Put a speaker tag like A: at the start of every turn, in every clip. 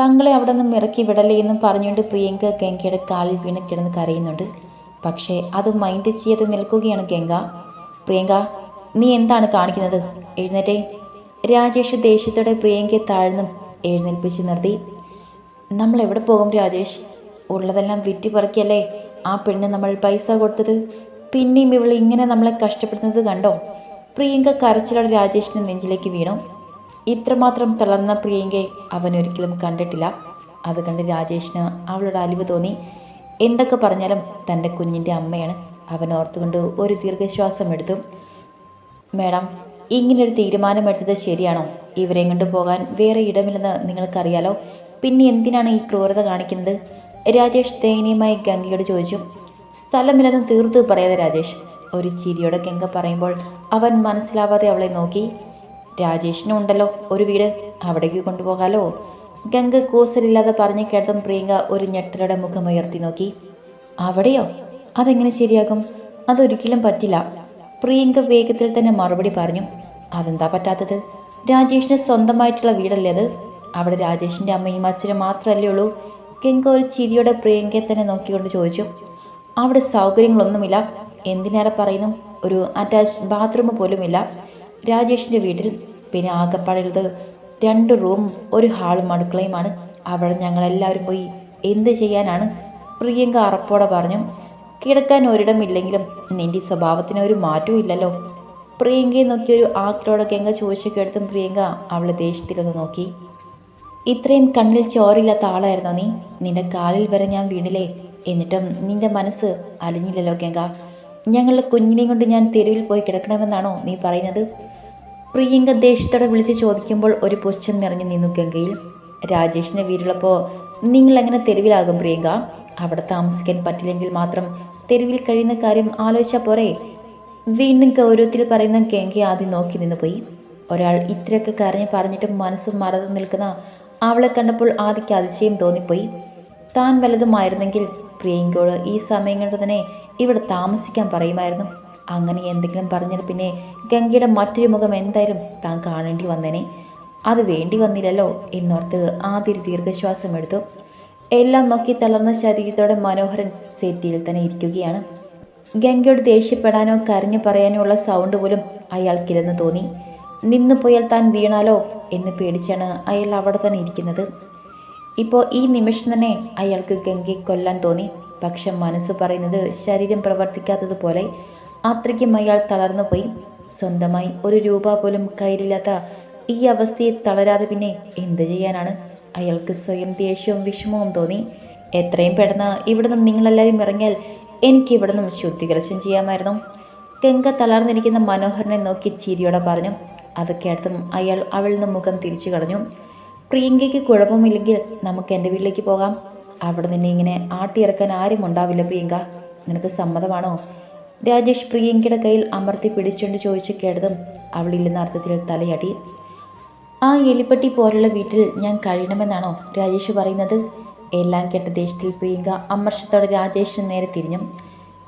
A: തങ്ങളെ അവിടെ നിന്നും ഇറക്കി വിടലേ എന്നും പറഞ്ഞുകൊണ്ട് പ്രിയങ്ക ഗംഗയുടെ കാലിൽ വീണ് കിടന്ന് കരയുന്നുണ്ട്. പക്ഷേ അത് മൈൻഡ് ചെയ്യാതെ നിൽക്കുകയാണ് ഗംഗ. പ്രിയങ്ക നീ എന്താണ് കാണിക്കുന്നത്? എഴുന്നേറ്റേ. രാജേഷ് ദേഷ്യത്തോടെ പ്രിയങ്കയെ താഴ്ന്നും എഴുന്നേൽപ്പിച്ച് നിർത്തി. നമ്മൾ എവിടെ പോകും രാജേഷ്? ഉള്ളതെല്ലാം വിറ്റ് പറക്കിയല്ലേ ആ പെണ്ണ് നമ്മൾ പൈസ കൊടുത്തത്. പിന്നെയും ഇവൾ ഇങ്ങനെ നമ്മളെ കഷ്ടപ്പെടുന്നത് കണ്ടോ? പ്രിയങ്ക കരച്ചിലോടെ രാജേഷിന്റെ നെഞ്ചിലേക്ക് വീണു. ഇത്രമാത്രം തളർന്ന പ്രിയങ്കയെ അവൻ ഒരിക്കലും കണ്ടിട്ടില്ല. അത് കണ്ട് രാജേഷിന് അവളുടെ അലിവ് തോന്നി. എന്തൊക്കെ പറഞ്ഞാലും തന്റെ കുഞ്ഞിന്റെ അമ്മയാണ്. അവൻ ഓർത്തുകൊണ്ട് ഒരു ദീർഘശ്വാസം എടുത്തു. മേഡം ഇങ്ങനൊരു തീരുമാനമെടുത്തത് ശരിയാണോ? ഇവരെയും കൊണ്ട് പോകാൻ വേറെ ഇടമില്ലെന്ന് നിങ്ങൾക്കറിയാലോ? പിന്നെ എന്തിനാണ് ഈ ക്രൂരത കാണിക്കുന്നത്? രാജേഷ് ദയനീയമായി ഗംഗയോട് ചോദിച്ചു. സ്ഥലമില്ലെന്ന് തീർത്ത് പറയാതെ രാജേഷ്. ഒരു ചിരിയോടെ ഗംഗ പറയുമ്പോൾ അവൻ മനസ്സിലാവാതെ അവളെ നോക്കി. രാജേഷിനും ഉണ്ടല്ലോ. ഒരു വീട് അവിടേക്ക് കൊണ്ടുപോകാലോ? ഗംഗ കൂസലില്ലാതെ പറഞ്ഞു കേട്ടതും പ്രിയങ്ക ഒരു ഞെട്ടലുടെ മുഖം ഉയർത്തി നോക്കി. അവിടെയോ? അതെങ്ങനെ ശരിയാകും? അതൊരിക്കലും പറ്റില്ല. പ്രിയങ്ക വേഗത്തിൽ തന്നെ മറുപടി പറഞ്ഞു. അതെന്താ പറ്റാത്തത്? രാജേഷിന് സ്വന്തമായിട്ടുള്ള വീടല്ലേ അത്? അവിടെ രാജേഷിന്റെ അമ്മയും അച്ഛനും മാത്രമല്ലേ ഉള്ളൂ? ഗംഗ ഒരു ചിരിയോടെ പ്രിയങ്കയെ തന്നെ നോക്കിക്കൊണ്ട് ചോദിച്ചു. അവിടെ സൗകര്യങ്ങളൊന്നുമില്ല. എന്തിനേറെ പറയുന്നു? ഒരു അറ്റാച്ച് ബാത്റൂം പോലുമില്ല. രാജേഷിന്റെ വീട്ടിൽ പിന്നെ ആകെപ്പാടുള്ളത് രണ്ട് റൂം ഒരു ഹാളും അടുക്കളയുമാണ്. അവിടെ ഞങ്ങളെല്ലാവരും പോയി എന്ത് ചെയ്യാനാണ്? പ്രിയങ്ക അറപ്പോടെ പറഞ്ഞു കിടക്കാൻ ഒരിടമില്ലെങ്കിലും നിന്റെ സ്വഭാവത്തിന് ഒരു മാറ്റവും ഇല്ലല്ലോ. പ്രിയങ്കയെ നോക്കി ഒരു ആക്രോടെ ഗംഗ ചോദിച്ചൊക്കെടുത്തും പ്രിയങ്ക അവളെ ദേഷ്യത്തിലൊന്ന് നോക്കി. ഇത്രയും കണ്ണിൽ ചോറില്ലാത്ത ആളായിരുന്നോ നീ? നിന്റെ കാലിൽ വരെ ഞാൻ വീണില്ലേ? എന്നിട്ടും നിന്റെ മനസ്സ് അലിഞ്ഞില്ലല്ലോ ഗംഗ. ഞങ്ങളുടെ കുഞ്ഞിനെയും കൊണ്ട് ഞാൻ തെരുവിൽ പോയി കിടക്കണമെന്നാണോ നീ പറയുന്നത്? പ്രിയങ്ക ദേഷ്യത്തോടെ വിളിച്ച് ചോദിക്കുമ്പോൾ ഒരു പൊച്ചൻ നിറഞ്ഞു നിന്നു ഗംഗയിൽ. രാജേഷിന്റെ വീട്ടിലപ്പോൾ നിങ്ങളെങ്ങനെ തെരുവിലാകും പ്രിയങ്ക? അവിടെ താമസിക്കാൻ പറ്റില്ലെങ്കിൽ മാത്രം തെരുവിൽ കഴിയുന്ന കാര്യം ആലോചിച്ചാൽ പോരെ. വീണ്ടും ഗൗരവത്തിൽ പറയുന്ന ഗംഗ ആദ്യം നോക്കി നിന്ന് പോയി. ഒരാൾ ഇത്രയൊക്കെ കരഞ്ഞ് പറഞ്ഞിട്ട് മനസ്സ് മറന്നു നിൽക്കുന്ന അവളെ കണ്ടപ്പോൾ ആദിക്ക് അതിശയം തോന്നിപ്പോയി. താൻ വലുതുമായിരുന്നെങ്കിൽ പ്രിയങ്കയോട് ഈ സമയം കൊണ്ട് തന്നെ ഇവിടെ താമസിക്കാൻ പറയുമായിരുന്നു. അങ്ങനെ എന്തെങ്കിലും പറഞ്ഞാൽ പിന്നെ ഗംഗയുടെ മറ്റൊരു മുഖം എന്തായാലും താൻ കാണേണ്ടി വന്നേനെ. അത് വേണ്ടി വന്നില്ലല്ലോ എന്നോർത്ത് ആദ്യ ദീർഘശ്വാസം എടുത്തു. എല്ലാം നോക്കി തളർന്ന ശരീരത്തോടെ മനോഹരൻ സെറ്റിയിൽ തന്നെ ഇരിക്കുകയാണ്. ഗംഗയോട് ദേഷ്യപ്പെടാനോ കരഞ്ഞു പറയാനോ ഉള്ള സൗണ്ട് പോലും അയാൾക്കില്ലെന്ന് തോന്നി. നിന്നു പോയാൽ താൻ വീണാലോ? എന്ന് പേടിച്ചാണ് അയാൾ അവിടെ തന്നെ ഇരിക്കുന്നത്. ഇപ്പോൾ ഈ നിമിഷം തന്നെ അയാൾക്ക് ഗംഗയെ കൊല്ലാൻ തോന്നി. പക്ഷെ മനസ്സ് പറയുന്നത് ശരീരം പ്രവർത്തിക്കാത്തതുപോലെ അത്രയ്ക്കും അയാൾ തളർന്നു പോയി സ്വന്തമായി ഒരു രൂപ പോലും കയ്യിലില്ലാത്ത ഈ അവസ്ഥയെ തളരാതെ പിന്നെ എന്ത് ചെയ്യാനാണ്? അയാൾക്ക് സ്വയം ദേഷ്യവും വിഷമവും തോന്നി. എത്രയും പെട്ടെന്ന് ഇവിടെ നിന്നും നിങ്ങളെല്ലാവരും ഇറങ്ങിയാൽ എനിക്ക് ഇവിടുന്നും ശുദ്ധീകരണം ചെയ്യാമായിരുന്നു. ഗംഗ തളർന്നിരിക്കുന്ന മനോഹരനെ നോക്കി ചിരിയോടെ പറഞ്ഞു. അത് കേട്ടതും അയാൾ അവളിൽ നിന്ന് മുഖം തിരിച്ചു കളഞ്ഞു. പ്രിയങ്കയ്ക്ക് കുഴപ്പമില്ലെങ്കിൽ നമുക്ക് എന്റെ വീട്ടിലേക്ക് പോകാം. അവിടെ നിന്നെ ഇങ്ങനെ ആട്ടിയിറക്കാൻ ആരും ഉണ്ടാവില്ല പ്രിയങ്ക. നിനക്ക് സമ്മതമാണോ? രാജേഷ് പ്രിയങ്കയുടെ കയ്യിൽ അമർത്തി പിടിച്ചുകൊണ്ട് ചോദിച്ചു കേട്ടതും അവളില്ലെന്ന അർത്ഥത്തിൽ തലയടി ആ എലിപ്പട്ടി പോലുള്ള വീട്ടിൽ ഞാൻ കഴിയണമെന്നാണോ? രാജേഷ് പറയുന്നത്. എല്ലാം കേട്ട ദേഷ്യത്തിൽ പ്രിയങ്ക അമർഷത്തോടെ രാജേഷിന് നേരെ തിരിഞ്ഞു.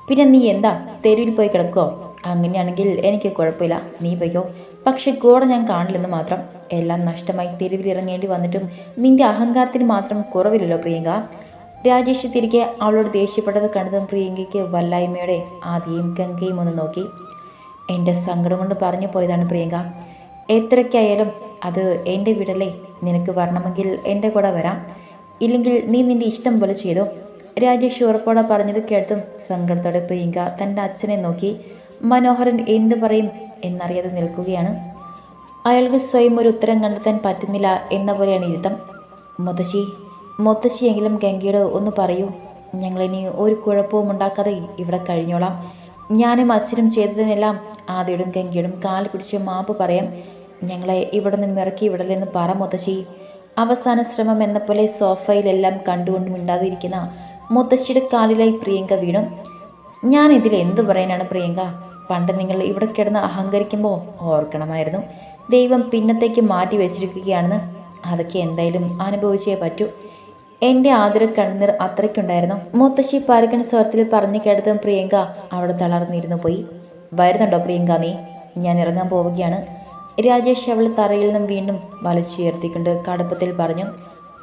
A: പിന്നെ നീ എന്താ? തെരുവിൽ പോയി കിടക്കോ അങ്ങനെയാണെങ്കിൽ എനിക്ക് കുഴപ്പമില്ല. നീ പോയിക്കോ. പക്ഷെ കൂടെ ഞാൻ കാണില്ലെന്ന് മാത്രം. എല്ലാം നഷ്ടമായി തെരുവിൽ ഇറങ്ങേണ്ടി വന്നിട്ടും നിന്റെ അഹങ്കാരത്തിന് മാത്രം കുറവില്ലല്ലോ പ്രിയങ്ക. രാജേഷ് തിരികെ അവളോട് ദേഷ്യപ്പെട്ടത് കണ്ടതും പ്രിയങ്കയ്ക്ക് വല്ലായ്മയോടെ ആദ്യയും ഗംഗയും ഒന്ന് നോക്കി. എന്റെ സങ്കടം കൊണ്ട് പറഞ്ഞു പോയതാണ് പ്രിയങ്ക. എത്രയ്ക്കായാലും അത് എന്റെ വീടല്ലേ നിനക്ക് വരണമെങ്കിൽ എന്റെ കൂടെ വരാം. ഇല്ലെങ്കിൽ നീ നിന്റെ ഇഷ്ടം പോലെ ചെയ്തോ. രാജേഷ് ഉറപ്പോടെ പറഞ്ഞത് കേട്ടും സങ്കടത്തോടെ പ്രിയങ്ക തന്റെ അച്ഛനെ നോക്കി. മനോഹരൻ എന്ത് പറയും? എന്നറിയാതെ നിൽക്കുകയാണ്. അയാൾക്ക് സ്വയം ഒരു ഉത്തരം കണ്ടെത്താൻ പറ്റുന്നില്ല എന്ന പോലെയാണ് ഇരുത്തം. മുത്തശ്ശി മുത്തശ്ശിയെങ്കിലും ഗംഗയോട് ഒന്ന് പറയൂ. ഞങ്ങളിനി ഒരു കുഴപ്പവും ഉണ്ടാക്കാതെ ഇവിടെ കഴിഞ്ഞോളാം. ഞാനും അച്ഛനും ചെയ്തതിനെല്ലാം ആദ്യയോടും ഗംഗയോടും കാൽ പിടിച്ച് മാപ്പ് പറയാം. ഞങ്ങളെ ഇവിടെ നിന്ന് ഇറക്കി വിടലെന്ന് പറ മുത്തശ്ശി. അവസാന ശ്രമം എന്ന പോലെ സോഫയിലെല്ലാം കണ്ടുകൊണ്ട് മിണ്ടാതിരിക്കുന്ന മുത്തശ്ശിയുടെ കാലിലായി പ്രിയങ്ക വീണു. ഞാൻ ഇതിൽ എന്ത് പറയാനാണ് പ്രിയങ്ക? പണ്ട് നിങ്ങൾ ഇവിടെ കിടന്ന് അഹങ്കരിക്കുമ്പോൾ ഓർക്കണമായിരുന്നു. ദൈവം പിന്നത്തേക്ക് മാറ്റി വെച്ചിരിക്കുകയാണെന്ന്. അതൊക്കെ എന്തായാലും അനുഭവിച്ചേ പറ്റൂ. എന്റെ ആദര കണ്ണീർ അത്രയ്ക്കുണ്ടായിരുന്നു. മുത്തശ്ശി പാരക്കൻ സ്വരത്തിൽ പറഞ്ഞു കേട്ടതും പ്രിയങ്ക അവിടെ തളർന്നിരുന്നു പോയി. വരുന്നുണ്ടോ പ്രിയങ്ക നീ? ഞാൻ ഇറങ്ങാൻ പോവുകയാണ്. രാജേഷ് അവൾ തറയിൽ നിന്നും വീണ്ടും വലിച്ചുയർത്തിക്കൊണ്ട് കടുപ്പത്തിൽ പറഞ്ഞു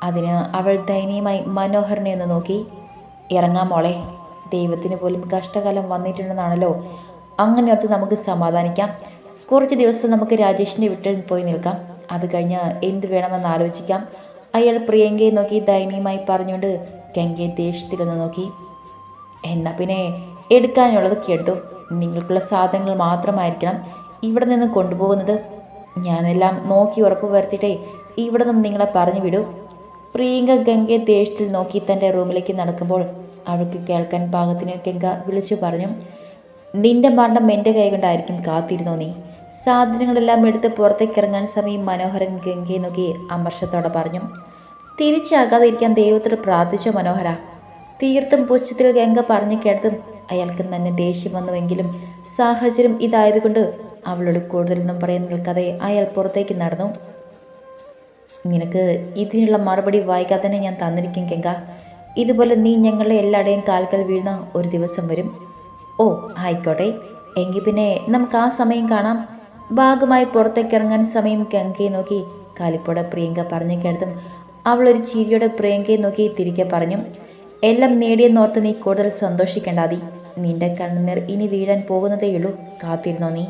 A: അതിന് അവൾ ദയനീയമായി മനോഹരനെ ഒന്ന് നോക്കി. ഇറങ്ങാം മോളെ. ദൈവത്തിന് പോലും കഷ്ടകാലം വന്നിട്ടുണ്ടെന്നാണല്ലോ. അങ്ങനെ ഓർത്ത് നമുക്ക് സമാധാനിക്കാം. കുറച്ച് ദിവസം നമുക്ക് രാജേഷിന്റെ വീട്ടിൽ പോയി നിൽക്കാം. അത് കഴിഞ്ഞ് എന്ത് വേണമെന്ന് ആലോചിക്കാം. അയാൾ പ്രിയങ്കയെ നോക്കി ദയനീയമായി പറഞ്ഞുകൊണ്ട് ഗംഗയെ ദേഷ്യത്തിലൊന്ന് നോക്കി. എന്നാൽ പിന്നെ എടുക്കാനുള്ളതൊക്കെ എടുത്തു നിങ്ങൾക്കുള്ള സാധനങ്ങൾ മാത്രമായിരിക്കണം ഇവിടെ നിന്ന് കൊണ്ടുപോകുന്നത്. ഞാനെല്ലാം നോക്കി ഉറപ്പ് വരുത്തിയിട്ടേ ഇവിടെ നിന്നും നിങ്ങളെ പറഞ്ഞു വിടൂ. പ്രിയങ്ക ഗംഗയെ ദേഷ്യത്തിൽ നോക്കി തന്റെ റൂമിലേക്ക് നടക്കുമ്പോൾ അവൾക്ക് കേൾക്കാൻ പാകത്തിന് ഗംഗ വിളിച്ചു പറഞ്ഞു നിന്റെ മരണം എന്റെ കൈ കൊണ്ടായിരിക്കും കാത്തിരുന്നോ നീ? സാധനങ്ങളെല്ലാം എടുത്ത് പുറത്തേക്ക് ഇറങ്ങാൻ സമയം മനോഹരൻ ഗംഗയെ നോക്കി അമർഷത്തോടെ പറഞ്ഞു തിരിച്ചാകാതിരിക്കാൻ ദൈവത്തോട് പ്രാർത്ഥിച്ചോ മനോഹര. തീർത്തും പുച്ഛത്തിൽ ഗംഗ പറഞ്ഞു കേട്ടതും അയാൾക്ക് തന്നെ ദേഷ്യം വന്നുവെങ്കിലും സാഹചര്യം ഇതായതുകൊണ്ട് അവളോട് കൂടുതലൊന്നും പറയാൻ നിൽക്കാതെ അയാൾ പുറത്തേക്ക് നടന്നു. നിനക്ക് ഇതിനുള്ള മറുപടി വായിക്കാതെ തന്നെ ഞാൻ തന്നിരിക്കും ഗംഗ. ഇതുപോലെ നീ ഞങ്ങളുടെ എല്ലാവരുടെയും കാൽക്കൽ വീഴുന്ന ഒരു ദിവസം വരും. ഓ ആയിക്കോട്ടെ. എങ്കിൽ പിന്നെ നമുക്ക് ആ സമയം കാണാം. ഭാഗമായി പുറത്തേക്കിറങ്ങാൻ സമയം ഗംഗയെ നോക്കി. കാലിപ്പോടെ പ്രിയങ്ക പറഞ്ഞു കേട്ടതും ഒരു ചിരിയോടെ പ്രിയങ്കയെ നോക്കി തിരികെ പറഞ്ഞു എല്ലാം നേടിയെന്നോർത്ത് നീ കൂടുതൽ സന്തോഷിക്കേണ്ടാതി നിന്റെ കണ്ണുനീർ ഇനി വീഴാൻ പോകുന്നതേയുള്ളൂ കാത്തിരുന്നോ നീ?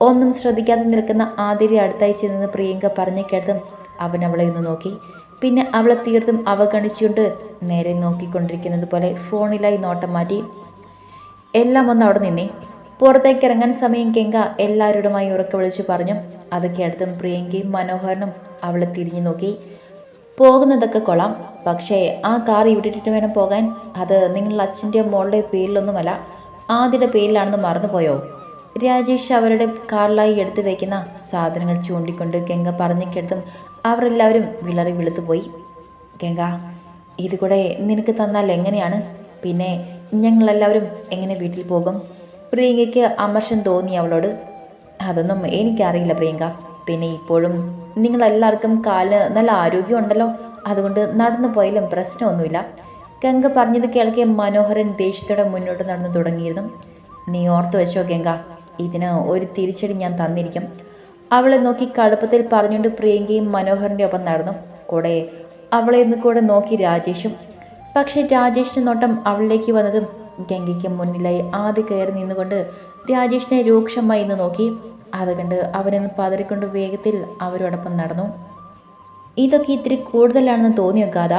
A: ഒന്നും ശ്രദ്ധിക്കാതെ നിൽക്കുന്ന ആതിരി അടുത്തായി ചെന്ന് പ്രിയങ്ക പറഞ്ഞു കേട്ടതും അവൻ അവളെ ഒന്ന് നോക്കി. പിന്നെ അവളെ തീർത്തും അവഗണിച്ചുകൊണ്ട് നേരെ നോക്കിക്കൊണ്ടിരിക്കുന്നത് പോലെ ഫോണിലായി നോട്ടം മാറ്റി എല്ലാം ഒന്ന് അവിടെ നിന്നേ. പുറത്തേക്ക് ഇറങ്ങാൻ സമയം കെങ്ക എല്ലാവരോടുമായി ഉറക്കെ വിളിച്ചു പറഞ്ഞു. അതൊക്കെ അടുത്തും പ്രിയങ്കയും മനോഹരനും അവളെ തിരിഞ്ഞു നോക്കി. പോകുന്നതൊക്കെ കൊള്ളാം. പക്ഷേ ആ കാർ ഇവിടിട്ടിട്ട് വേണം പോകാൻ. അത് നിങ്ങളുടെ അച്ഛന്റെ മോളുടെ പേരിലൊന്നുമല്ല. ആദ്യയുടെ പേരിലാണെന്ന് മറന്നുപോയോ? രാജേഷ് അവരുടെ കാറിലായി എടുത്തു വയ്ക്കുന്ന സാധനങ്ങൾ ചൂണ്ടിക്കൊണ്ട് ഗംഗ പറഞ്ഞു കേട്ടതും അവരെല്ലാവരും വിളറി വെളുത്തുപോയി. ഗംഗ ഇത് കൂടെ നിനക്ക് തന്നാൽ എങ്ങനെയാണ്? പിന്നെ ഞങ്ങളെല്ലാവരും എങ്ങനെ വീട്ടിൽ പോകും? പ്രിയങ്കയ്ക്ക് അമർഷം തോന്നി അവളോട്. അതൊന്നും എനിക്കറിയില്ല പ്രിയങ്ക. പിന്നെ ഇപ്പോഴും നിങ്ങളെല്ലാവർക്കും കാലിന് നല്ല ആരോഗ്യമുണ്ടല്ലോ. അതുകൊണ്ട് നടന്നു പോയാലും പ്രശ്നമൊന്നുമില്ല. ഗംഗ പറഞ്ഞത് കേൾക്കെ മനോഹരൻ ദേഷ്യത്തോടെ മുന്നോട്ട് നടന്നു തുടങ്ങിയിരുന്നു. നീ ഓർത്തു വെച്ചോ ഗംഗ ഇതിന് ഒരു തിരിച്ചടി ഞാൻ തന്നിരിക്കും. അവളെ നോക്കി കടുപ്പത്തിൽ പറഞ്ഞുകൊണ്ട് പ്രിയങ്കയും മനോഹരന്റെ ഒപ്പം നടന്നു. കൂടെ അവളെ ഒന്ന് കൂടെ നോക്കി രാജേഷും. പക്ഷേ രാജേഷിന്റെ നോട്ടം അവളിലേക്ക് വന്നതും ഗംഗയ്ക്ക് മുന്നിലായി ആദ്യ കയറി നിന്നുകൊണ്ട് രാജേഷിനെ രൂക്ഷമായി ഇന്ന് നോക്കി. അത് കണ്ട് അവനൊന്ന് പതറിക്കൊണ്ട് വേഗത്തിൽ അവരോടൊപ്പം നടന്നു. ഇതൊക്കെ ഇത്തിരി കൂടുതലാണെന്ന് തോന്നിയോ ഗാഥ?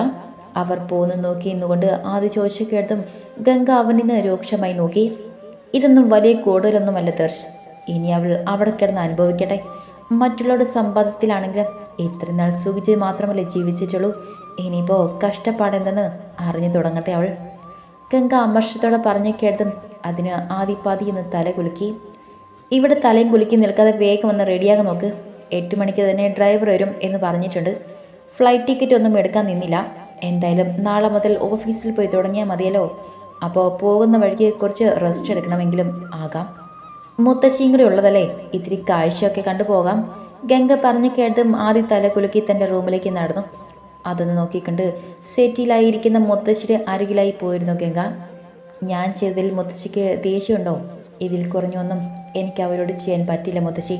A: അവർ പോന്ന് നോക്കി നിന്നുകൊണ്ട് ആദ്യ ചോദിച്ചു കേട്ടതും ഗംഗ അവനിന്ന് രൂക്ഷമായി നോക്കി. ഇതൊന്നും വലിയ കൂടുതലൊന്നുമല്ല തീർച്ച ഇനി അവൾ അവിടെ കിടന്ന് അനുഭവിക്കട്ടെ. മറ്റുള്ളവരുടെ സമ്പാദത്തിലാണെങ്കിൽ ഇത്രയും നാൾ സുഖിച്ച് മാത്രമല്ലേ ജീവിച്ചിട്ടുള്ളൂ. ഇനിയിപ്പോൾ കഷ്ടപ്പാടെന്തെന്ന് അറിഞ്ഞു തുടങ്ങട്ടെ അവൾ. ഗംഗ അമർഷത്തോടെ പറഞ്ഞു കേട്ടതും അതിന് ആദിപ്പാതി എന്ന് തല കുലുക്കി. ഇവിടെ തലയും കുലുക്കി നിൽക്കാതെ വേഗം വന്ന് റെഡിയാകാൻ നോക്ക്. എട്ട് മണിക്ക് തന്നെ ഡ്രൈവർ വരും എന്ന് പറഞ്ഞിട്ടുണ്ട്. ഫ്ലൈറ്റ് ടിക്കറ്റ് ഒന്നും എടുക്കാൻ നിന്നില്ല. എന്തായാലും നാളെ മുതൽ ഓഫീസിൽ പോയി തുടങ്ങിയാൽ മതിയല്ലോ. അപ്പോൾ പോകുന്ന വഴിക്ക് കുറച്ച് റെസ്റ്റ് എടുക്കണമെങ്കിലും ആകാം. മുത്തശ്ശിയും കൂടി ഉള്ളതല്ലേ? ഇത്തിരി കാഴ്ചയൊക്കെ കണ്ടു പോകാം ഗംഗ പറഞ്ഞു കേട്ടതും ആദ്യ തല കുലുക്കി തന്റെ റൂമിലേക്ക് നടന്നു. അതൊന്ന് നോക്കിക്കണ്ട്. സെറ്റിലായിരിക്കുന്ന മുത്തശ്ശിയുടെ അരികിലായി പോയിരുന്നു ഗംഗ. ഞാൻ ചെയ്തതിൽ മുത്തശ്ശിക്ക് ദേഷ്യമുണ്ടോ? ഇതിൽ കുറഞ്ഞൊന്നും എനിക്ക് അവരോട് ചെയ്യാൻ പറ്റില്ല മുത്തശ്ശി.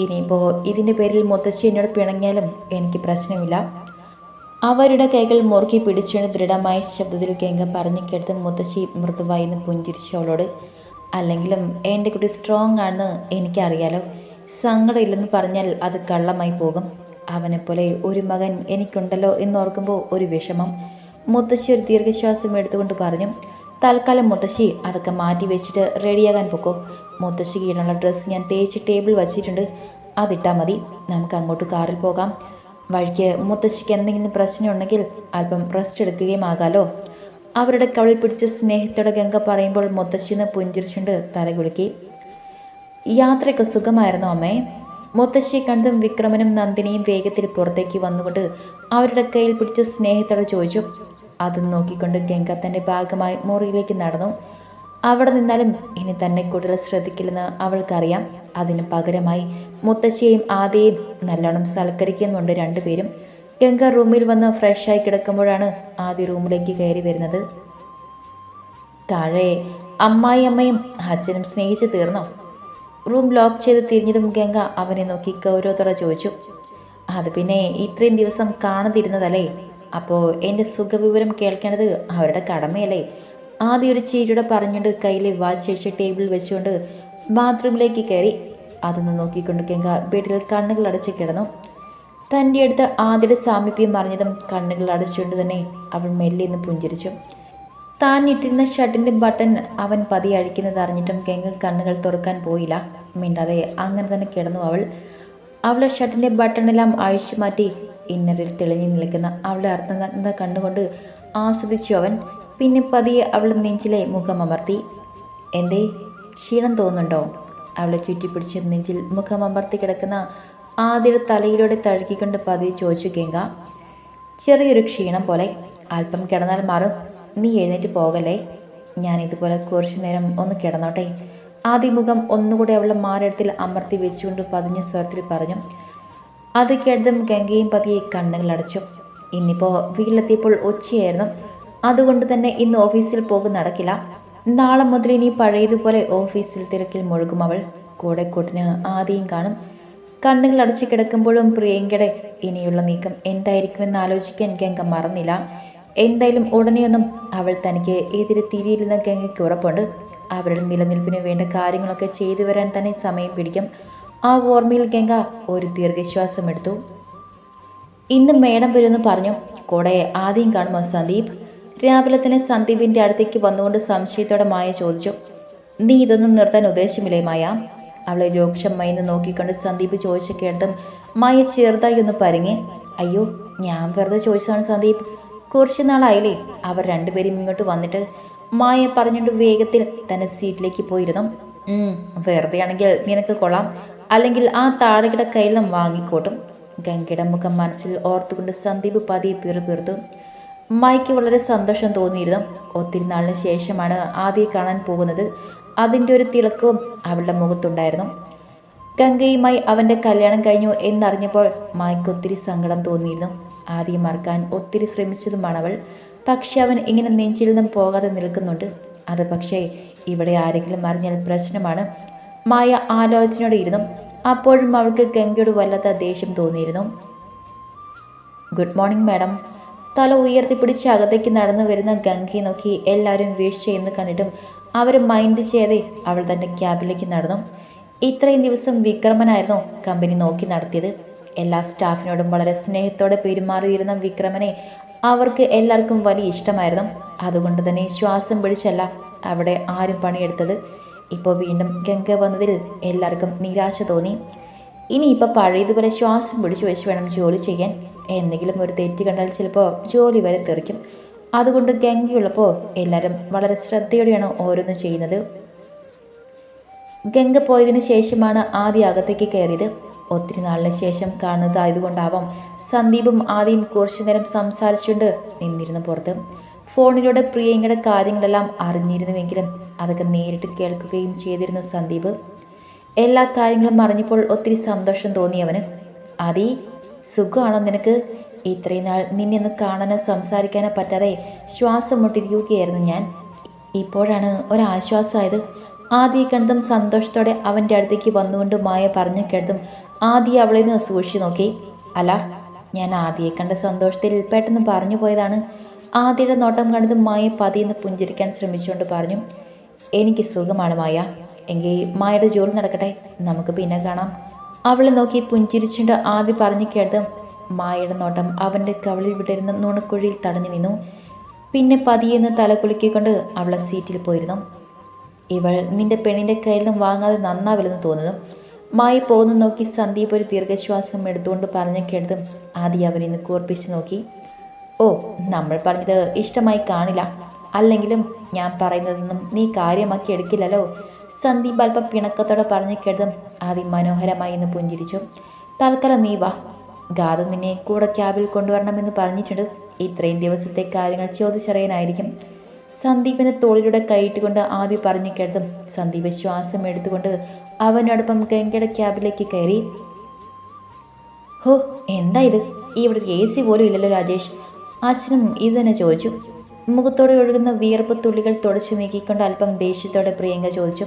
A: ഇനിയിപ്പോൾ ഇതിന്റെ പേരിൽ മുത്തശ്ശി എന്നോട് പിണങ്ങിയാലും എനിക്ക് പ്രശ്നമില്ല. അവരുടെ കൈകൾ മുറുക്കി പിടിച്ചുകൊണ്ട് ദൃഢമായ ശബ്ദത്തിൽ ഗംഗ പറഞ്ഞു കേട്ടത് മുത്തശ്ശി മൃദുവായി നിന്ന് പുഞ്ചിരിച്ചു അവളോട്. അല്ലെങ്കിലും എന്റെ കുട്ടി സ്ട്രോങ് ആണെന്ന് എനിക്കറിയാലോ. സങ്കടമില്ലെന്ന് പറഞ്ഞാൽ അത് കള്ളമായി പോകും. അവനെപ്പോലെ ഒരു മകൻ എനിക്കുണ്ടല്ലോ എന്നോർക്കുമ്പോൾ ഒരു വിഷമം. മുത്തശ്ശി ഒരു ദീർഘശ്വാസം എടുത്തുകൊണ്ട് പറഞ്ഞു തൽക്കാലം മുത്തശ്ശി അതൊക്കെ മാറ്റി വെച്ചിട്ട് റെഡിയാകാൻ പൊക്കോ. മുത്തശ്ശി കീഴിലുള്ള ഡ്രസ്സ് ഞാൻ തേച്ച് ടേബിൾ വച്ചിട്ടുണ്ട്. അതിട്ടാൽ മതി. നമുക്ക് അങ്ങോട്ട് കാറിൽ പോകാം. വഴിക്ക് മുത്തശ്ശിക്ക് എന്തെങ്കിലും പ്രശ്നമുണ്ടെങ്കിൽ അല്പം റെസ്റ്റ് എടുക്കുകയും ആകാലോ. അവരുടെ കവിളിൽ പിടിച്ച സ്നേഹത്തോടെ ഗംഗ പറയുമ്പോൾ മുത്തശ്ശിന്ന് പുഞ്ചിരിച്ചുകൊണ്ട് തലകുലുക്കി യാത്രയൊക്കെ സുഖമായിരുന്നു അമ്മേ? മുത്തശ്ശിയെ കണ്ടും വിക്രമനും നന്ദിനിയും വേഗത്തിൽ പുറത്തേക്ക് വന്നുകൊണ്ട് അവരുടെ കയ്യിൽ പിടിച്ച് സ്നേഹത്തോടെ ചോദിച്ചു അതും നോക്കിക്കൊണ്ട് ഗംഗ തന്റെ ഭാഗമായി മുറിയിലേക്ക് നടന്നു. അവിടെ നിന്നാലും ഇനി തന്നെ കൂടുതൽ ശ്രദ്ധിക്കില്ലെന്ന് അവൾക്കറിയാം. അതിന് പകരമായി മുത്തശ്ശിയെയും ആദ്യയും നല്ലോണം സൽക്കരിക്കുന്നുണ്ട് രണ്ടുപേരും. ഗംഗ റൂമിൽ വന്ന് ഫ്രഷായി കിടക്കുമ്പോഴാണ് ആദ്യ റൂമിലേക്ക് കയറി വരുന്നത്. താഴെ അമ്മായി അമ്മയും അച്ഛനും സ്നേഹിച്ച് തീർന്നോ? റൂം ലോക്ക് ചെയ്ത് തിരിഞ്ഞതും ഗംഗ അവനെ നോക്കി ഗൗരവത്തോടെ ചോദിച്ചു അത് പിന്നെ ഇത്രയും ദിവസം കാണാതിരുന്നതല്ലേ? അപ്പോൾ എന്റെ സുഖവിവരം കേൾക്കേണ്ടത് അവരുടെ കടമയല്ലേ? ആദ്യം ഒരു ചീരിയുടെ പറഞ്ഞുകൊണ്ട് കയ്യിലെ വാച്ച് ശേഷി ടേബിളിൽ വെച്ചുകൊണ്ട് ബാത്റൂമിലേക്ക് കയറി. അതൊന്ന് നോക്കിക്കൊണ്ട് ഗംഗ ബെഡിൽ കണ്ണുകൾ അടച്ച് കിടന്നു. തന്റെ അടുത്ത് ആദ്യയുടെ സാമീപ്യം അറിഞ്ഞതും കണ്ണുകൾ അടച്ചുകൊണ്ട് തന്നെ അവൾ മെല്ലെ നിന്ന് പുഞ്ചിരിച്ചു. താൻ ഇട്ടിരുന്ന ഷർട്ടിന്റെ ബട്ടൺ അവൻ പതി അഴിക്കുന്നത് അറിഞ്ഞിട്ടും ഗംഗ കണ്ണുകൾ തുറക്കാൻ പോയില്ല. മിണ്ടാതെ അങ്ങനെ തന്നെ കിടന്നു അവൾ. അവളെ ഷർട്ടിന്റെ ബട്ടണെല്ലാം അഴിച്ചു മാറ്റി ഇന്നറിൽ തെളിഞ്ഞു നിൽക്കുന്ന അവളെ അർത്ഥനഗ്ന കണ്ണുകൊണ്ട് ആസ്വദിച്ചു അവൻ. പിന്നെ പതിയെ അവളുടെ നെഞ്ചിലെ മുഖം അമർത്തി. എന്തേ? ക്ഷീണം തോന്നുന്നുണ്ടോ? അവളെ ചുറ്റിപ്പിടിച്ച് നെഞ്ചിൽ മുഖം അമർത്തി കിടക്കുന്ന ആദ്യയുടെ തലയിലൂടെ തഴുകിക്കൊണ്ട് പതിയെ ചോദിച്ചു ഗംഗ. ചെറിയൊരു ക്ഷീണം പോലെ. അല്പം കിടന്നാൽ മാറും. നീ എഴുന്നേറ്റ് പോകല്ലേ? ഞാൻ ഇതുപോലെ കുറച്ചു നേരം ഒന്ന് കിടന്നോട്ടെ. ആദ്യ മുഖം ഒന്നുകൂടെ അവളുടെ മാരടത്തിൽ അമർത്തി വെച്ചുകൊണ്ട് പതിഞ്ഞ സ്വരത്തിൽ പറഞ്ഞു അത് കേട്ടതും ഗംഗയും പതിയെ കണ്ണുകൾ അടച്ചു. ഇന്നിപ്പോൾ വീട്ടിലെത്തിയപ്പോൾ ഉച്ചയായിരുന്നു അതുകൊണ്ട് തന്നെ ഇന്ന് ഓഫീസിൽ പോകും നടക്കില്ല. നാളെ മുതൽ ഇനി പഴയതുപോലെ ഓഫീസിൽ തിരക്കിൽ മുഴുകും അവൾ. കൂടെ കൂട്ടിന് ആദ്യം കാണും. കണ്ണുകൾ അടച്ചു കിടക്കുമ്പോഴും പ്രിയങ്കയുടെ ഇനിയുള്ള നീക്കം എന്തായിരിക്കുമെന്ന് ആലോചിക്കാൻ ഗംഗ മറന്നില്ല. എന്തായാലും ഉടനെയൊന്നും അവൾ തനിക്ക് എതിരെ തിരിയിരുന്ന ഗംഗയ്ക്ക് ഉറപ്പുണ്ട്. അവരുടെ നിലനിൽപ്പിന് വേണ്ട കാര്യങ്ങളൊക്കെ ചെയ്തു വരാൻ തന്നെ സമയം പിടിക്കും. ആ ഓർമ്മയിൽ ഗംഗ ഒരു ദീർഘശ്വാസം എടുത്തു. ഇന്ന് മേഡം വരുമെന്ന് പറഞ്ഞു. കൂടെ ആദ്യം കാണുമോ സന്ദീപ്? രാവിലെ തന്നെ സന്ദീപിന്റെ അടുത്തേക്ക് വന്നുകൊണ്ട് സംശയത്തോടെ മായ ചോദിച്ചു. നീ ഇതൊന്നും നിർത്താൻ ഉദ്ദേശമില്ലേ മായ? അവളെ രൂക്ഷമായി നോക്കിക്കൊണ്ട് സന്ദീപ് ചോദിച്ച കേട്ടതും മായ ചെറുതായി ഒന്ന് പരങ്ങി. അയ്യോ ഞാൻ വെറുതെ ചോദിച്ചതാണ് സന്ദീപ്. കുറച്ച് നാളായില്ലേ അവർ രണ്ടുപേരും ഇങ്ങോട്ട് വന്നിട്ട് മായ പറഞ്ഞുകൊണ്ട് വേഗത്തിൽ തന്റെ സീറ്റിലേക്ക് പോയിരുന്നു. "ഉം, വെറുതെ ആണെങ്കിൽ നിനക്ക് കൊള്ളാം. അല്ലെങ്കിൽ ആ താഴെകിട നിന്നും വാങ്ങിക്കോട്ടും. ഗംഗയുടെ മുഖം മനസ്സിൽ ഓർത്തുകൊണ്ട് സന്ദീപ് പതിയെ പിറുപിറുത്തു മായ്ക്ക് വളരെ സന്തോഷം തോന്നിയിരുന്നു. ഒത്തിരി നാളിന് ശേഷമാണ് ആദ്യം കാണാൻ പോകുന്നത്. അതിന്റെ ഒരു തിളക്കവും അവളുടെ മുഖത്തുണ്ടായിരുന്നു. ഗംഗയുമായി അവന്റെ കല്യാണം കഴിഞ്ഞു എന്നറിഞ്ഞപ്പോൾ മായ്ക്ക് ഒത്തിരി സങ്കടം തോന്നിയിരുന്നു. ആദ്യം മറക്കാൻ ഒത്തിരി ശ്രമിച്ചതുമാണ് അവൾ. പക്ഷെ അവൻ ഇങ്ങനെ നെഞ്ചിൽ നിന്നും പോകാതെ നിൽക്കുന്നുണ്ട്. അത് പക്ഷേ ഇവിടെ ആരെങ്കിലും അറിഞ്ഞാൽ പ്രശ്നമാണ്. മായ ആലോചനയോടെ ഇരുന്നു അപ്പോഴും അവൾക്ക് ഗംഗയോട് വല്ലാത്ത ദേഷ്യം തോന്നിയിരുന്നു. Good morning madam. തല ഉയർത്തിപ്പിടിച്ച് അകത്തേക്ക് നടന്നു വരുന്ന ഗംഗയെ നോക്കി എല്ലാവരും വീഴ്ച ചെയ്യുന്ന കണ്ടിട്ടും അവർ മൈൻഡ് ചെയ്തേ അവൾ തന്റെ ക്യാബിലേക്ക് നടന്നു. ഇത്രയും ദിവസം വിക്രമനായിരുന്നു കമ്പനി നോക്കി നടത്തിയത്. എല്ലാ സ്റ്റാഫിനോടും വളരെ സ്നേഹത്തോടെ പെരുമാറിയിരുന്ന വിക്രമനെ അവർക്ക് എല്ലാവർക്കും വലിയ ഇഷ്ടമായിരുന്നു. അതുകൊണ്ട് തന്നെ ശ്വാസം പിടിച്ചല്ല അവിടെ ആരും പണിയെടുത്തത്. ഇപ്പോൾ വീണ്ടും ഗംഗ വന്നതിൽ എല്ലാവർക്കും നിരാശ തോന്നി. ഇനിയിപ്പോൾ പഴയതുപോലെ ശ്വാസം പിടിച്ചു വെച്ച് വേണം ജോലി ചെയ്യാൻ. എന്തെങ്കിലും ഒരു തെറ്റ് കണ്ടാൽ ചിലപ്പോൾ ജോലി വരെ തെറിക്കും. അതുകൊണ്ട് ഗംഗയുള്ളപ്പോൾ എല്ലാവരും വളരെ ശ്രദ്ധയോടെയാണ് ഓരോന്നും ചെയ്യുന്നത്. ഗംഗ പോയതിനു ശേഷമാണ് ആദ്യ അകത്തേക്ക് കയറിയത്. ഒത്തിരി നാളിന് ശേഷം കാണുന്നതായതുകൊണ്ടാവാം സന്ദീപും ആദ്യം കുറച്ചു നേരം സംസാരിച്ചുകൊണ്ട് നിന്നിരുന്നു പുറത്ത്. ഫോണിലൂടെ പ്രിയങ്കയുടെ കാര്യങ്ങളെല്ലാം അറിഞ്ഞിരുന്നുവെങ്കിലും അതൊക്കെ നേരിട്ട് കേൾക്കുകയും ചെയ്തിരുന്നു സന്ദീപ്. എല്ലാ കാര്യങ്ങളും അറിഞ്ഞപ്പോൾ ഒത്തിരി സന്തോഷം തോന്നി അവന്. അതി സുഖമാണോ നിനക്ക്? ഇത്രയും നാൾ നിന്നെ ഒന്ന് കാണാനോ സംസാരിക്കാനോ പറ്റാതെ ശ്വാസം മുട്ടിരിക്കുകയായിരുന്നു ഞാൻ. ഇപ്പോഴാണ് ഒരാശ്വാസമായത്. ആദ്യ കണ്ടതും സന്തോഷത്തോടെ അവന്റെ അടുത്തേക്ക് വന്നുകൊണ്ട് മായ പറഞ്ഞു കേട്ടതും ആദ്യ അവളെ നിന്ന് സൂക്ഷിച്ചു നോക്കി. അല്ല ഞാൻ ആദ്യയെ കണ്ട സന്തോഷത്തിൽ പെട്ടെന്ന് പറഞ്ഞു പോയതാണ്. ആദ്യയുടെ നോട്ടം കണ്ടത് മായ പതിയെന്ന് പുഞ്ചിരിക്കാൻ ശ്രമിച്ചുകൊണ്ട് പറഞ്ഞു. എനിക്ക് സുഖമാണ് മായ. എങ്കിൽ മായയുടെ ജോലി നടക്കട്ടെ. നമുക്ക് പിന്നെ കാണാം. അവളെ നോക്കി പുഞ്ചിരിച്ചുകൊണ്ട് ആദ്യ പറഞ്ഞു കേട്ടത് മായയുടെ നോട്ടം അവന്റെ കവളിൽ വിട്ടിരുന്ന നുണക്കുഴിയിൽ തടഞ്ഞു നിന്നു. പിന്നെ പതിയെന്ന് തല കുലുക്കിക്കൊണ്ട് അവളെ സീറ്റിൽ പോയിരുന്നു. ഇവൾ നിന്റെ പെണ്ണിന്റെ കയ്യിൽ നിന്നും വാങ്ങാതെ നന്നാവില്ലെന്ന് തോന്നുന്നു. മായി പോകുന്നു നോക്കി സന്ദീപ് ഒരു ദീർഘശ്വാസം എടുത്തുകൊണ്ട് പറഞ്ഞ കേട്ടതും ആദ്യം അവനെ ഇന്ന് കൂർപ്പിച്ച് നോക്കി. ഓ നമ്മൾ പറഞ്ഞത് ഇഷ്ടമായി കാണില്ല. അല്ലെങ്കിലും ഞാൻ പറയുന്നതൊന്നും നീ കാര്യമാക്കി എടുക്കില്ലല്ലോ. സന്ദീപ് അല്പം പിണക്കത്തോടെ പറഞ്ഞു കേട്ടതും ആദ്യം മനോഹരമായി ഇന്ന് പുഞ്ചിരിച്ചു. തൽക്കാലം നീ വാ. ഗാഥ നിന്നെ കൂടെ ക്യാബിൽ കൊണ്ടുവരണമെന്ന് പറഞ്ഞിട്ടുണ്ട്. ഇത്രയും ദിവസത്തെ കാര്യങ്ങൾ ചോദിച്ചറിയാനായിരിക്കും. സന്ദീപിന് തോളിലൂടെ കൈയിട്ടുകൊണ്ട് ആദ്യം പറഞ്ഞു കേട്ടതും സന്ദീപ് ശ്വാസം എടുത്തുകൊണ്ട് അവനോടൊപ്പം ഗംഗയുടെ ക്യാബിലേക്ക് കയറി ഹോ എന്താ ഇത്? ഇവിടെ എ സി പോലും ഇല്ലല്ലോ രാജേഷ്. അച്ഛനും ഇത് തന്നെ ചോദിച്ചു. മുഖത്തോടെ ഒഴുകുന്ന വിയർപ്പ് തുള്ളികൾ തുടച്ചു നീക്കിക്കൊണ്ട് അല്പം ദേഷ്യത്തോടെ പ്രിയങ്ക ചോദിച്ചു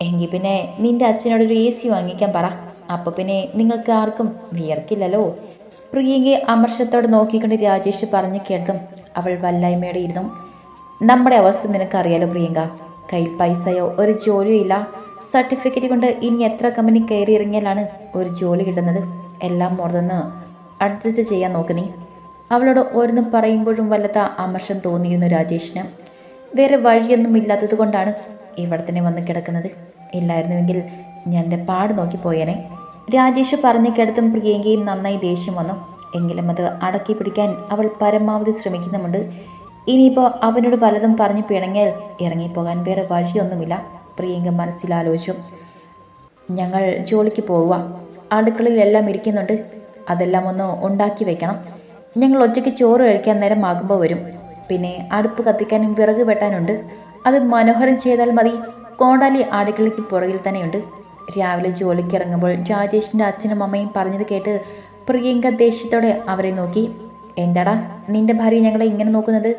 A: എങ്കിൽ പിന്നെ നിന്റെ അച്ഛനോടൊരു എ സി വാങ്ങിക്കാൻ പറ. അപ്പോൾ പിന്നെ നിങ്ങൾക്ക് ആർക്കും വിയർക്കില്ലല്ലോ. പ്രിയങ്കയെ അമർഷത്തോടെ നോക്കിക്കൊണ്ട് രാജേഷ് പറഞ്ഞു കേൾക്കും അവൾ വല്ലായ്മയോടെ ഇരുന്നു നമ്മുടെ അവസ്ഥ നിനക്കറിയാലോ പ്രിയങ്ക. കയ്യിൽ പൈസയോ ഒരു ജോലിയോ ഇല്ല. സർട്ടിഫിക്കറ്റ് കൊണ്ട് ഇനി എത്ര കമ്പനി കയറി ഇറങ്ങിയാലാണ് ഒരു ജോലി കിട്ടുന്നത്? എല്ലാം ഓർതൊന്ന് അഡ്ജസ്റ്റ് ചെയ്യാൻ നോക്ക് നീ. അവളോട് ഓരോന്നും പറയുമ്പോഴും വല്ലത്ത അമർഷം തോന്നിയിരുന്നു രാജേഷിന്. വേറെ വഴിയൊന്നും ഇല്ലാത്തത് കൊണ്ടാണ് ഇവിടെ തന്നെ വന്ന് കിടക്കുന്നത്. ഇല്ലായിരുന്നുവെങ്കിൽ ഞാൻ എന്റെ പാട് നോക്കി പോയേനെ. രാജേഷ് പറഞ്ഞു കിടത്തും പ്രിയങ്കയും നന്നായി ദേഷ്യം വന്നു. എങ്കിലും അത് അടക്കി പിടിക്കാൻ അവൾ പരമാവധി ശ്രമിക്കുന്നുമുണ്ട്. ഇനിയിപ്പോൾ അവനോട് പലതും പറഞ്ഞു പിണങ്ങിയാൽ ഇറങ്ങിപ്പോകാൻ വേറെ വഴിയൊന്നുമില്ല. പ്രിയങ്ക മനസ്സിൽ ആലോചിച്ചു ഞങ്ങൾ ജോലിക്ക് പോവുക. അടുക്കളയിലെല്ലാം ഇരിക്കുന്നുണ്ട്. അതെല്ലാം ഒന്ന് ഉണ്ടാക്കി വെക്കണം. ഞങ്ങൾ ഒറ്റയ്ക്ക് ചോറ് കഴിക്കാൻ നേരം ആകുമ്പോൾ വരും. പിന്നെ അടുപ്പ് കത്തിക്കാനും വിറക് വെട്ടാനുണ്ട്. അത് മനോഹരം ചെയ്താൽ മതി. കോടാലി അടുക്കളയ്ക്ക് പുറകിൽ തന്നെയുണ്ട്. രാവിലെ ജോലിക്ക് ഇറങ്ങുമ്പോൾ രാജേഷിന്റെ അച്ഛനും അമ്മയും പറഞ്ഞത് കേട്ട് പ്രിയങ്ക ദേഷ്യത്തോടെ അവരെ നോക്കി. എന്താടാ നിന്റെ ഭാര്യ ഞങ്ങളെ ഇങ്ങനെ നോക്കുന്നത്?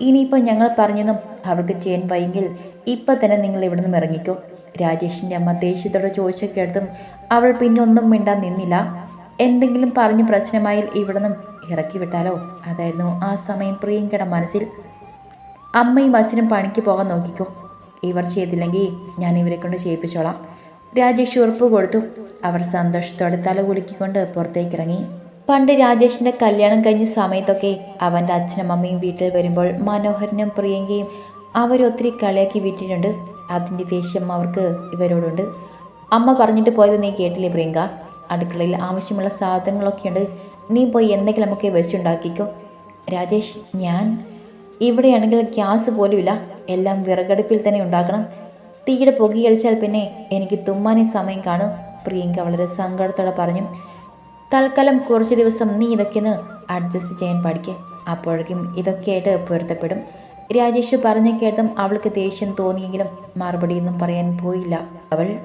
A: ഇനിയിപ്പോൾ ഞങ്ങൾ പറഞ്ഞതും അവർക്ക് ചെയ്യാൻ വയ്യെങ്കിൽ ഇപ്പം തന്നെ നിങ്ങൾ ഇവിടെ നിന്നും ഇറങ്ങിക്കോ. രാജേഷിന്റെ അമ്മ ദേഷ്യത്തോടെ ചോദിച്ച കേട്ടതും അവൾ പിന്നെ ഒന്നും മിണ്ടാൻ നിന്നില്ല. എന്തെങ്കിലും പറഞ്ഞ് പ്രശ്നമായാൽ ഇവിടെ നിന്നും ഇറക്കി വിട്ടാലോ? അതായിരുന്നു ആ സമയം പ്രിയങ്കയുടെ മനസ്സിൽ. അമ്മയും അച്ഛനും പണിക്ക് പോകാൻ നോക്കിക്കോ. ഇവർ ചെയ്തില്ലെങ്കിൽ ഞാൻ ഇവരെ കൊണ്ട് ചെയ്യിപ്പിച്ചോളാം. രാജേഷ് ഉറപ്പ് കൊടുത്തു. അവർ സന്തോഷത്തോടെ തല കുലുക്കിക്കൊണ്ട് പുറത്തേക്ക് ഇറങ്ങി പണ്ട് രാജേഷിന്റെ കല്യാണം കഴിഞ്ഞ സമയത്തൊക്കെ അവന്റെ അച്ഛനും അമ്മയും വീട്ടിൽ വരുമ്പോൾ മനോഹരനും പ്രിയങ്കയും അവരൊത്തിരി കളിയാക്കി വിട്ടിട്ടുണ്ട് അതിന്റെ ദേഷ്യം അവർക്ക് ഇവരോടുണ്ട്. അമ്മ പറഞ്ഞിട്ട് പോയത് നീ കേട്ടില്ലേ പ്രിയങ്ക? അടുക്കളയിൽ ആവശ്യമുള്ള സാധനങ്ങളൊക്കെയുണ്ട് നീ പോയി എന്തെങ്കിലും നമുക്ക് വെച്ചുണ്ടാക്കിക്കോ. രാജേഷ് ഞാൻ? ഇവിടെയാണെങ്കിൽ ഗ്യാസ് പോലുമില്ല. എല്ലാം വിറകടുപ്പിൽ തന്നെ ഉണ്ടാക്കണം. തീയുടെ പുകയടിച്ചാൽ പിന്നെ എനിക്ക് തുമ്മാനേ സമയം കാണും. പ്രിയങ്ക വളരെ സങ്കടത്തോടെ പറഞ്ഞു. തൽക്കാലം കുറച്ച് ദിവസം നീ ഇതൊക്കെ ഒന്ന് അഡ്ജസ്റ്റ് ചെയ്യാൻ പഠിക്കേ അപ്പോഴേക്കും ഇതൊക്കെയായിട്ട് പൊരുത്തപ്പെടും. രാജേഷ് പറഞ്ഞു കേട്ടും അവൾക്ക് ദേഷ്യം തോന്നിയെങ്കിലും മറുപടിയൊന്നും പറയാൻ പോയില്ല. അവൾ